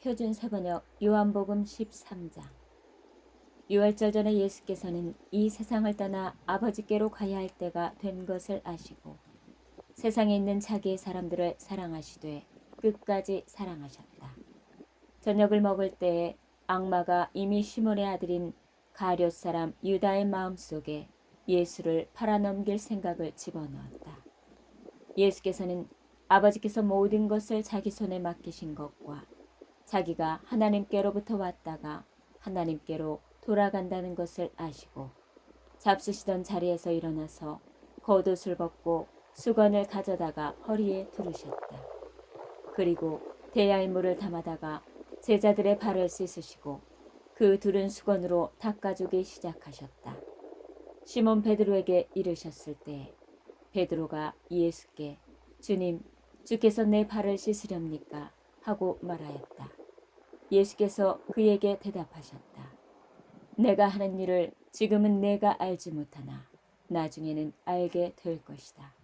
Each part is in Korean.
표준 세번역 요한복음 13장 유월절 전에 예수께서는 이 세상을 떠나 아버지께로 가야 할 때가 된 것을 아시고 세상에 있는 자기의 사람들을 사랑하시되 끝까지 사랑하셨다. 저녁을 먹을 때에 악마가 이미 시몬의 아들인 가룟 사람 유다의 마음속에 예수를 팔아넘길 생각을 집어넣었다. 예수께서는 아버지께서 모든 것을 자기 손에 맡기신 것과 자기가 하나님께로부터 왔다가 하나님께로 돌아간다는 것을 아시고 잡수시던 자리에서 일어나서 겉옷을 벗고 수건을 가져다가 허리에 두르셨다. 그리고 대야의 물을 담아다가 제자들의 발을 씻으시고 그 두른 수건으로 닦아주기 시작하셨다. 시몬 베드로에게 이르셨을 때 베드로가 예수께 주님 주께서 내 발을 씻으렵니까 하고 말하였다. 예수께서 그에게 대답하셨다. 내가 하는 일을 지금은 내가 알지 못하나 나중에는 알게 될 것이다.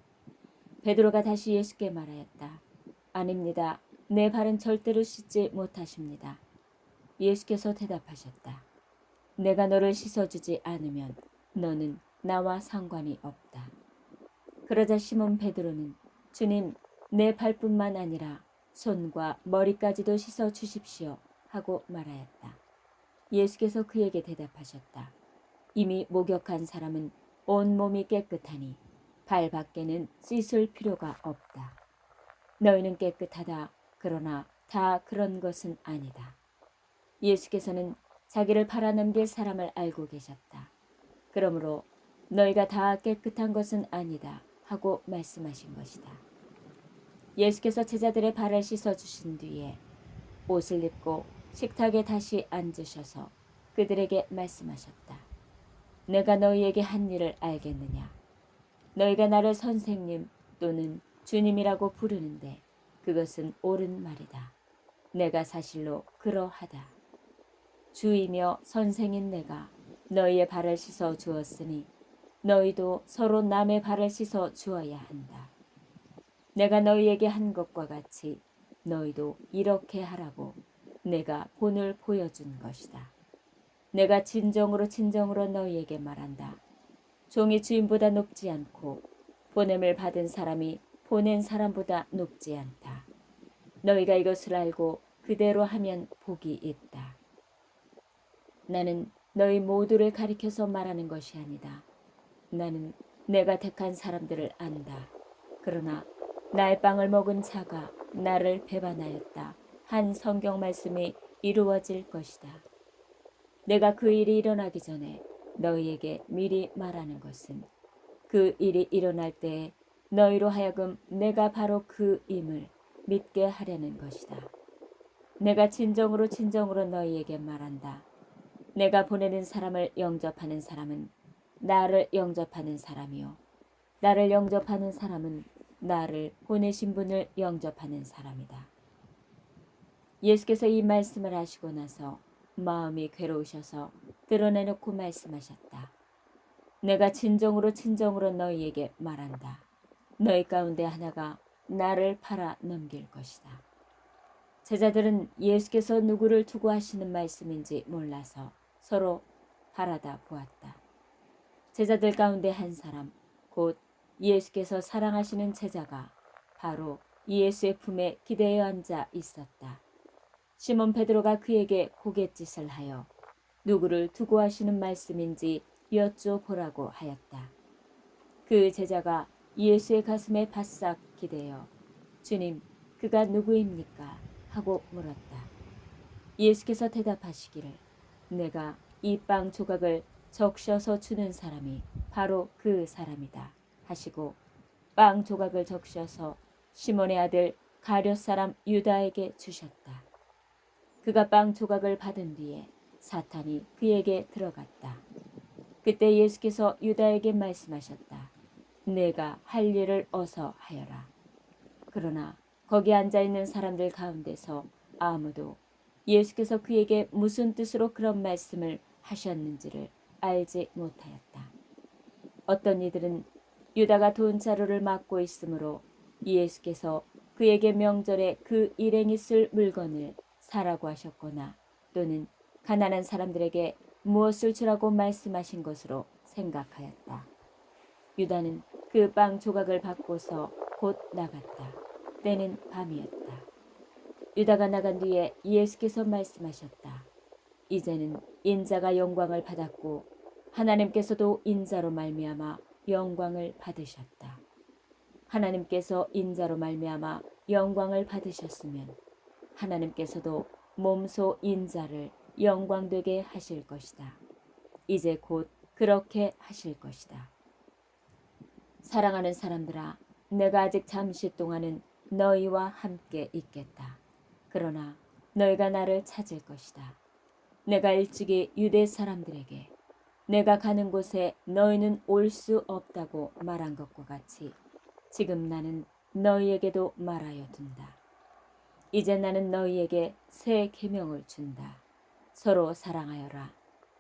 베드로가 다시 예수께 말하였다. 아닙니다. 내 발은 절대로 씻지 못하십니다. 예수께서 대답하셨다. 내가 너를 씻어주지 않으면 너는 나와 상관이 없다. 그러자 시몬 베드로는 주님 내 발뿐만 아니라 손과 머리까지도 씻어 주십시오 하고 말하였다. 예수께서 그에게 대답하셨다. 이미 목욕한 사람은 온 몸이 깨끗하니 발 밖에는 씻을 필요가 없다. 너희는 깨끗하다. 그러나 다 그런 것은 아니다. 예수께서는 자기를 팔아넘길 사람을 알고 계셨다. 그러므로 너희가 다 깨끗한 것은 아니다 하고 말씀하신 것이다. 예수께서 제자들의 발을 씻어 주신 뒤에 옷을 입고 식탁에 다시 앉으셔서 그들에게 말씀하셨다. 내가 너희에게 한 일을 알겠느냐? 너희가 나를 선생님 또는 주님이라고 부르는데 그것은 옳은 말이다. 내가 사실로 그러하다. 주이며 선생인 내가 너희의 발을 씻어 주었으니 너희도 서로 남의 발을 씻어 주어야 한다. 내가 너희에게 한 것과 같이 너희도 이렇게 하라고 내가 본을 보여준 것이다. 내가 진정으로 진정으로 너희에게 말한다. 종이 주인보다 높지 않고 보냄을 받은 사람이 보낸 사람보다 높지 않다. 너희가 이것을 알고 그대로 하면 복이 있다. 나는 너희 모두를 가리켜서 말하는 것이 아니다. 나는 내가 택한 사람들을 안다. 그러나 나의 빵을 먹은 자가 나를 배반하였다. 한 성경 말씀이 이루어질 것이다. 내가 그 일이 일어나기 전에 너희에게 미리 말하는 것은 그 일이 일어날 때에 너희로 하여금 내가 바로 그 임을 믿게 하려는 것이다. 내가 진정으로 진정으로 너희에게 말한다. 내가 보내는 사람을 영접하는 사람은 나를 영접하는 사람이요. 나를 영접하는 사람은 나를 보내신 분을 영접하는 사람이다. 예수께서 이 말씀을 하시고 나서 마음이 괴로우셔서 드러내놓고 말씀하셨다. 내가 진정으로 진정으로 너희에게 말한다. 너희 가운데 하나가 나를 팔아 넘길 것이다. 제자들은 예수께서 누구를 두고 하시는 말씀인지 몰라서 서로 바라다 보았다. 제자들 가운데 한 사람, 곧 예수께서 사랑하시는 제자가 바로 예수의 품에 기대어 앉아 있었다. 시몬 베드로가 그에게 고갯짓을 하여 누구를 두고 하시는 말씀인지 여쭤보라고 하였다. 그 제자가 예수의 가슴에 바싹 기대어 주님, 그가 누구입니까? 하고 물었다. 예수께서 대답하시기를 내가 이 빵 조각을 적셔서 주는 사람이 바로 그 사람이다 하시고 빵 조각을 적셔서 시몬의 아들 가룟 사람 유다에게 주셨다. 그가 빵 조각을 받은 뒤에 사탄이 그에게 들어갔다. 그때 예수께서 유다에게 말씀하셨다. 내가 할 일을 어서 하여라. 그러나 거기 앉아 있는 사람들 가운데서 아무도 예수께서 그에게 무슨 뜻으로 그런 말씀을 하셨는지를 알지 못하였다. 어떤 이들은 유다가 돈 자루를 맡고 있으므로 예수께서 그에게 명절에 그 일행이 쓸 물건을 사라고 하셨거나 또는 가난한 사람들에게 무엇을 주라고 말씀하신 것으로 생각하였다. 유다는 그 빵 조각을 받고서 곧 나갔다. 때는 밤이었다. 유다가 나간 뒤에 예수께서 말씀하셨다. 이제는 인자가 영광을 받았고 하나님께서도 인자로 말미암아 영광을 받으셨다. 하나님께서 인자로 말미암아 영광을 받으셨으면 하나님께서도 몸소 인자를 영광되게 하실 것이다. 이제 곧 그렇게 하실 것이다. 사랑하는 사람들아, 내가 아직 잠시 동안은 너희와 함께 있겠다. 그러나 너희가 나를 찾을 것이다. 내가 일찍이 유대 사람들에게 내가 가는 곳에 너희는 올 수 없다고 말한 것과 같이 지금 나는 너희에게도 말하여 둔다. 이제 나는 너희에게 새 계명을 준다. 서로 사랑하여라.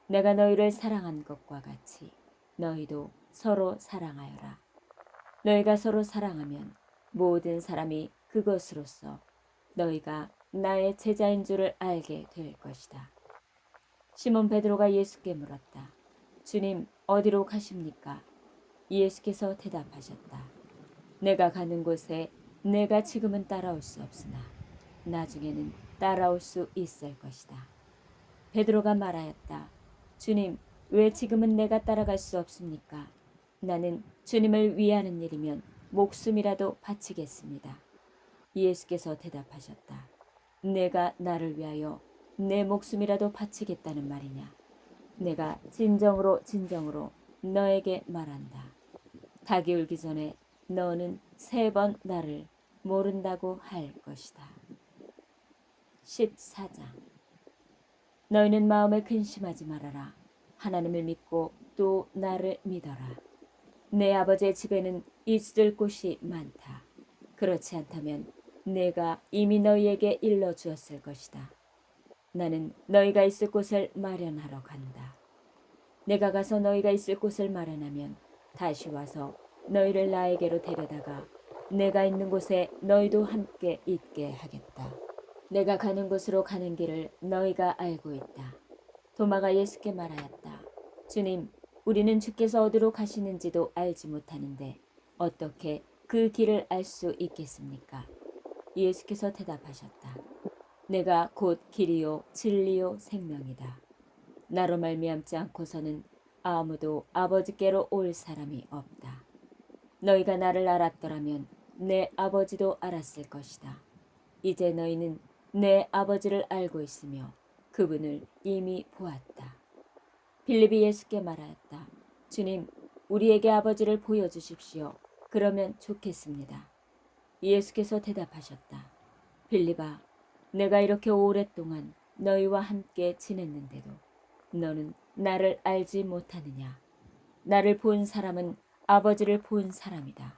내가 너희를 사랑한 것과 같이 너희도 서로 사랑하여라. 너희가 서로 사랑하면 모든 사람이 그것으로서 너희가 나의 제자인 줄을 알게 될 것이다. 시몬 베드로가 예수께 물었다. 주님, 어디로 가십니까? 예수께서 대답하셨다. 내가 가는 곳에 내가 지금은 따라올 수 없으나 나중에는 따라올 수 있을 것이다. 베드로가 말하였다. 주님, 왜 지금은 내가 따라갈 수 없습니까? 나는 주님을 위하는 일이면 목숨이라도 바치겠습니다. 예수께서 대답하셨다. 내가 나를 위하여 내 목숨이라도 바치겠다는 말이냐? 내가 진정으로 진정으로 너에게 말한다. 닭이 울기 전에 너는 세 번 나를 모른다고 할 것이다. 14장 너희는 마음에 근심하지 말아라. 하나님을 믿고 또 나를 믿어라. 내 아버지의 집에는 있을 곳이 많다. 그렇지 않다면 내가 이미 너희에게 일러 주었을 것이다. 나는 너희가 있을 곳을 마련하러 간다. 내가 가서 너희가 있을 곳을 마련하면 다시 와서 너희를 나에게로 데려다가 내가 있는 곳에 너희도 함께 있게 하겠다. 내가 가는 곳으로 가는 길을 너희가 알고 있다. 도마가 예수께 말하였다. 주님, 우리는 주께서 어디로 가시는지도 알지 못하는데 어떻게 그 길을 알 수 있겠습니까? 예수께서 대답하셨다. 내가 곧 길이요 진리요 생명이다. 나로 말미암지 않고서는 아무도 아버지께로 올 사람이 없다. 너희가 나를 알았더라면 내 아버지도 알았을 것이다. 이제 너희는 내 아버지를 알고 있으며 그분을 이미 보았다. 빌립이 예수께 말하였다. 주님, 우리에게 아버지를 보여주십시오. 그러면 좋겠습니다. 예수께서 대답하셨다. 빌립아, 내가 이렇게 오랫동안 너희와 함께 지냈는데도 너는 나를 알지 못하느냐? 나를 본 사람은 아버지를 본 사람이다.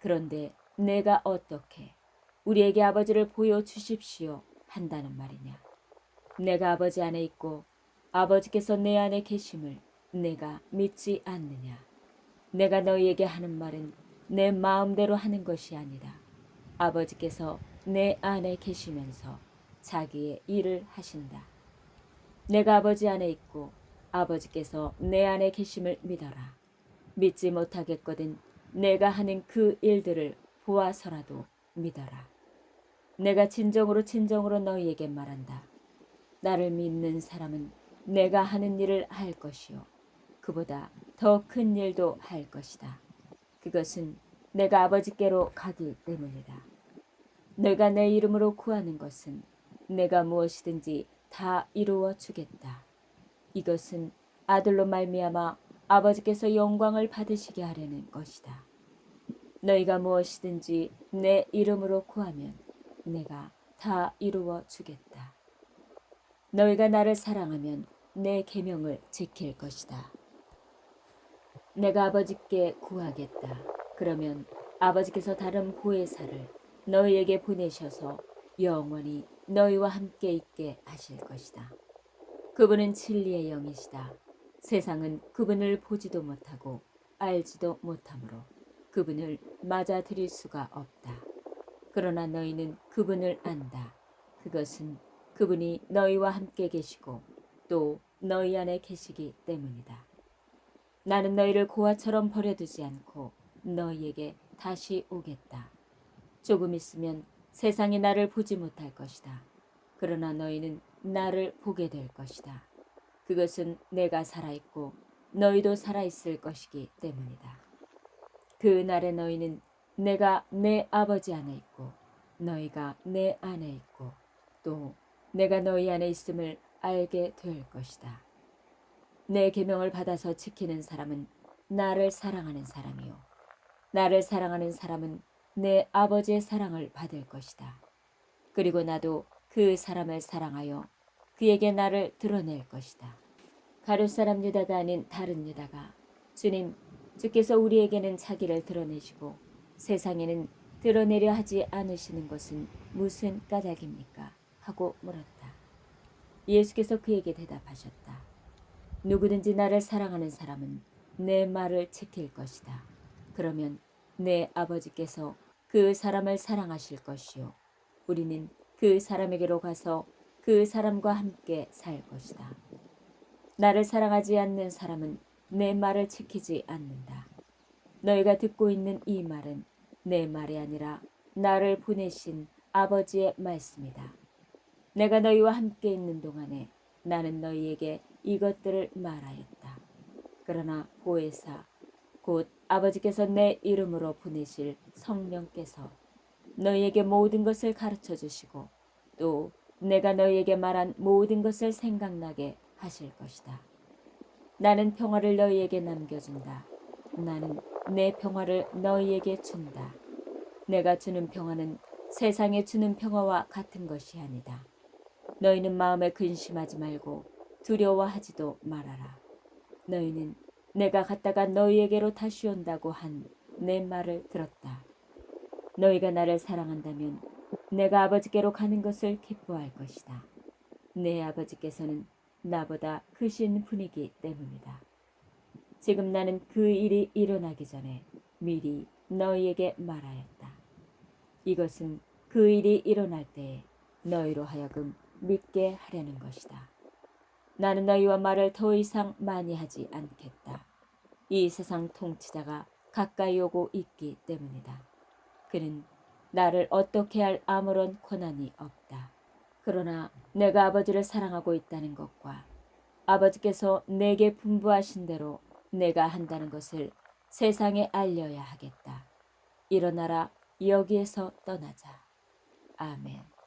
그런데 내가 어떻게 우리에게 아버지를 보여주십시오 한다는 말이냐? 내가 아버지 안에 있고 아버지께서 내 안에 계심을 내가 믿지 않느냐? 내가 너희에게 하는 말은 내 마음대로 하는 것이 아니라 아버지께서 내 안에 계시면서 자기의 일을 하신다. 내가 아버지 안에 있고 아버지께서 내 안에 계심을 믿어라. 믿지 못하겠거든 내가 하는 그 일들을 보아서라도 믿어라. 내가 진정으로 진정으로 너희에게 말한다. 나를 믿는 사람은 내가 하는 일을 할 것이요. 그보다 더 큰 일도 할 것이다. 그것은 내가 아버지께로 가기 때문이다. 내가 내 이름으로 구하는 것은 내가 무엇이든지 다 이루어 주겠다. 이것은 아들로 말미암아 아버지께서 영광을 받으시게 하려는 것이다. 너희가 무엇이든지 내 이름으로 구하면 내가 다 이루어 주겠다. 너희가 나를 사랑하면 내 계명을 지킬 것이다. 내가 아버지께 구하겠다. 그러면 아버지께서 다른 보혜사를 너희에게 보내셔서 영원히 너희와 함께 있게 하실 것이다. 그분은 진리의 영이시다. 세상은 그분을 보지도 못하고 알지도 못하므로 그분을 맞아들일 수가 없다. 그러나 너희는 그분을 안다. 그것은 그분이 너희와 함께 계시고 또 너희 안에 계시기 때문이다. 나는 너희를 고아처럼 버려두지 않고 너희에게 다시 오겠다. 조금 있으면 세상이 나를 보지 못할 것이다. 그러나 너희는 나를 보게 될 것이다. 그것은 내가 살아있고 너희도 살아있을 것이기 때문이다. 그 날에 너희는 내가 내 아버지 안에 있고 너희가 내 안에 있고 또 내가 너희 안에 있음을 알게 될 것이다. 내 계명을 받아서 지키는 사람은 나를 사랑하는 사람이요 나를 사랑하는 사람은 내 아버지의 사랑을 받을 것이다. 그리고 나도 그 사람을 사랑하여 그에게 나를 드러낼 것이다. 가룟 사람 유다가 아닌 다른 유다가 주님 주께서 우리에게는 자기를 드러내시고 세상에는 드러내려 하지 않으시는 것은 무슨 까닭입니까? 하고 물었다. 예수께서 그에게 대답하셨다. 누구든지 나를 사랑하는 사람은 내 말을 지킬 것이다. 그러면 내 아버지께서 그 사람을 사랑하실 것이요. 우리는 그 사람에게로 가서 그 사람과 함께 살 것이다. 나를 사랑하지 않는 사람은 내 말을 지키지 않는다. 너희가 듣고 있는 이 말은 내 말이 아니라 나를 보내신 아버지의 말씀이다. 내가 너희와 함께 있는 동안에 나는 너희에게 이것들을 말하였다. 그러나 보혜사 곧 아버지께서 내 이름으로 보내실 성령께서 너희에게 모든 것을 가르쳐 주시고 또 내가 너희에게 말한 모든 것을 생각나게 하실 것이다. 나는 평화를 너희에게 남겨준다. 나는 내 평화를 너희에게 준다. 내가 주는 평화는 세상에 주는 평화와 같은 것이 아니다. 너희는 마음에 근심하지 말고 두려워하지도 말아라. 너희는 내가 갔다가 너희에게로 다시 온다고 한 내 말을 들었다. 너희가 나를 사랑한다면 내가 아버지께로 가는 것을 기뻐할 것이다. 내 아버지께서는 나보다 크신 분이기 때문이다. 지금 나는 그 일이 일어나기 전에 미리 너희에게 말하였다. 이것은 그 일이 일어날 때에 너희로 하여금 믿게 하려는 것이다. 나는 너희와 말을 더 이상 많이 하지 않겠다. 이 세상 통치자가 가까이 오고 있기 때문이다. 그는 나를 어떻게 할 아무런 권한이 없다. 그러나 내가 아버지를 사랑하고 있다는 것과 아버지께서 내게 분부하신 대로 내가 한다는 것을 세상에 알려야 하겠다. 일어나라 여기에서 떠나자. 아멘.